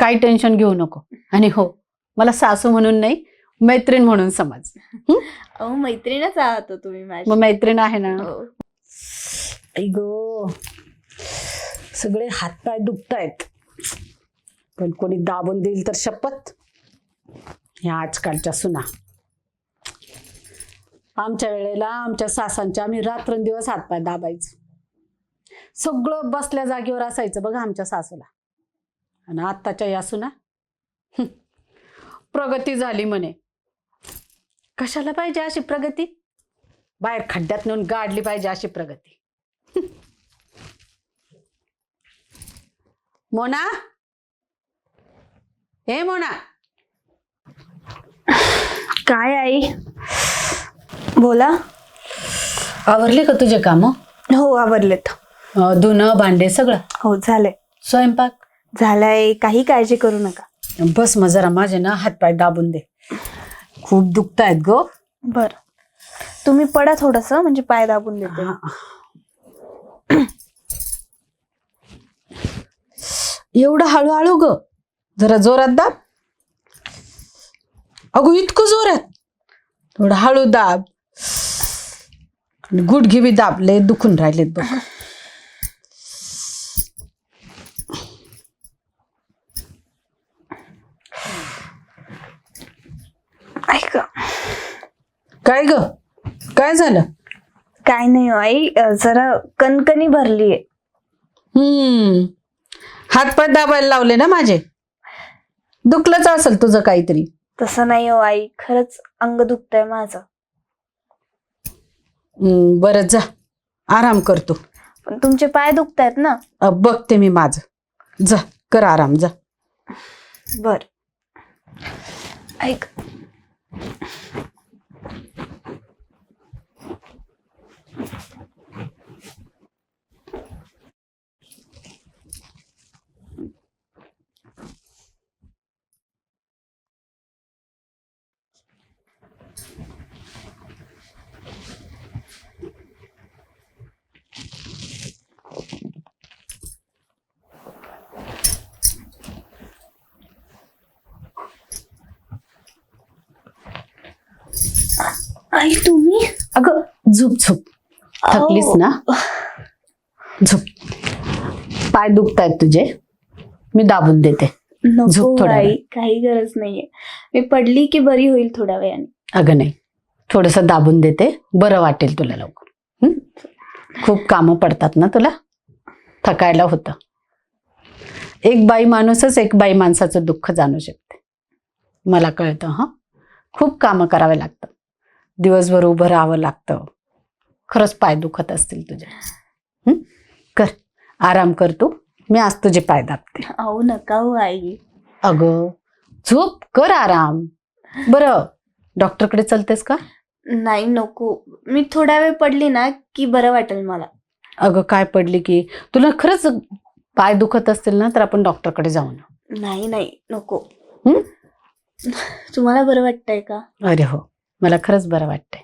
काही टेन्शन घेऊ नको. आणि हो मला सासू म्हणून नाही मैत्रीण म्हणून समज. अहो मैत्रीणच आहात हो तुम्ही माझी. मग मैत्रीण आहे ना? हो. गो सगळे हातपाय दुखतायत. पण कोणी दाबून देईल तर शपथ? ह्या आजकालच्या सुना. आमच्या वेळेला आमच्या सासांच्या आम्ही रात्रंदिवस हातपाय दाबायचो. सगळं बसल्या जागेवर असायचं बघा आमच्या सासूला. आणि आत्ताच्या या सुना? प्रगती झाली म्हणे. कशाला पाहिजे अशी प्रगती? बाहेर खड्ड्यात नेऊन गाडली पाहिजे अशी प्रगती. मोना? हे मोना. काय आई? बोला. आवरले का तुझे काम? हो आवरलेत. धुणं भांडे सगळं? हो झालंय स्वयंपाक? झालंय काही काळजी करू नका. बस मग जरा माझे ना हातपाय दाबून दे. खूप दुखतायत ग. बर. तुम्ही पडा थोडस म्हणजे पाय दाबून देते. एवढं हळूहळू ग. जरा जोरात दाब. अगो इतकं जोरात. थोडं हळू दाब. गुडघे बी दाबले दुखून राहिलेत बघ ऐक काय ग? काय झालं? काय नाही हो आई अं, जरा कणकणी भरलीये. हम्म. हातपाय दाबायला लावले ना माझे? दुखलंच असेल तुझं काहीतरी. तसं नाही हो आई खरंच अंग दुखतंय माझं. हम्म, बरं जा. आराम करतो पण तुमचे पाय दुखतायत ना? अ, बघते मी माझं. जा कर आराम जा. बर. ऐक. आई तुम्ही? अगं झोप झोप. थकलीस ना? झोप. पाय दुखतायत तुझे. मी दाबून देते. नको झोप थोडा आई. काही गरज नाहीये. मी पडली की बरी होईल थोड्या वेळाने. अगं नाही. थोडस दाबून देते. बरं वाटेल तुला लवकर. हं? खूप कामं पडतात ना तुला? थकायला होतं. एक बाई माणूसच एक बाई माणसाचं दुःख जाणू शकते. मला कळतं हां? खूप कामं करावे लागतात. दिवसभर उभं राहावं लागतं. खरंच पाय दुखत असतील तुझे? कर. आराम कर तू. मी आज तुझे पाय दाबते. अहो नका हो आई? अगं झोप कर आराम. बरं डॉक्टरकडे चलतेस का? नाही नको. मी थोडा वेळ पडली ना की बरं वाटेल मला. अगं काय पडली की? तुला खरंच पाय दुखत असतील ना तर आपण डॉक्टरकडे जाऊ ना. नाही नाही नको. हं? तुम्हाला बरं वाटतंय का? अरे हो. मला खरंच बरं वाटतंय.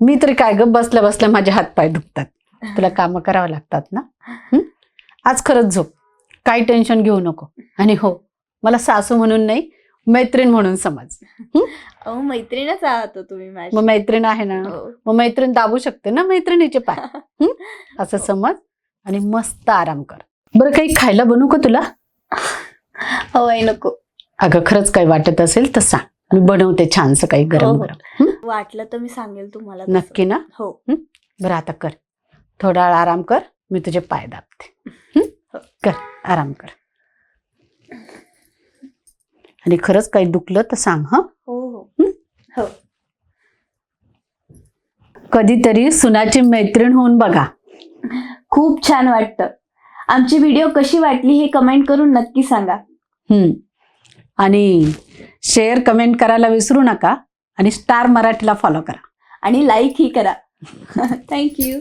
मी तरी काय ग बसल्या बसल्या माझे हात पाय दुखतात. तुला कामं करावं लागतात ना? हं? आज खरंच झोप. काही टेन्शन घेऊ नको. आणि हो मला सासू म्हणून नाही मैत्रीण म्हणून समज. अहो मैत्रीणच आहात हो तुम्ही माझी. मग मैत्रीण आहे ना? हो. मग मैत्रीण दाबू शकते ना मैत्रिणीचे पाय? हं? असं समज आणि मस्त आराम कर. बरं काही खायला बनवू का तुला? हो आई नको. अगं खरंच काही वाटत असेल तर सांग. मी बनवते छानसं काही हो, गरम हो. गरम? वाटलं तर मी सांगेल तुम्हाला तसं. नक्की ना? हो. बरं आता कर. थोडा वेळ आराम कर मी तुझे पाय दाबते. हं? कर आराम कर. आणि खरंच काही दुखलं तर सांग हा? हो हो. हं? हो. कधीतरी सुनाची मैत्रीण होऊन बघा. खूप छान वाटतं. आमची व्हिडिओ कशी वाटली हे कमेंट करून नक्की सांगा. हं. आणि शेअर कमेंट करायला विसरू नका आणि स्टार मराठीला फॉलो करा. आणि लाईक ही करा. थँक्यू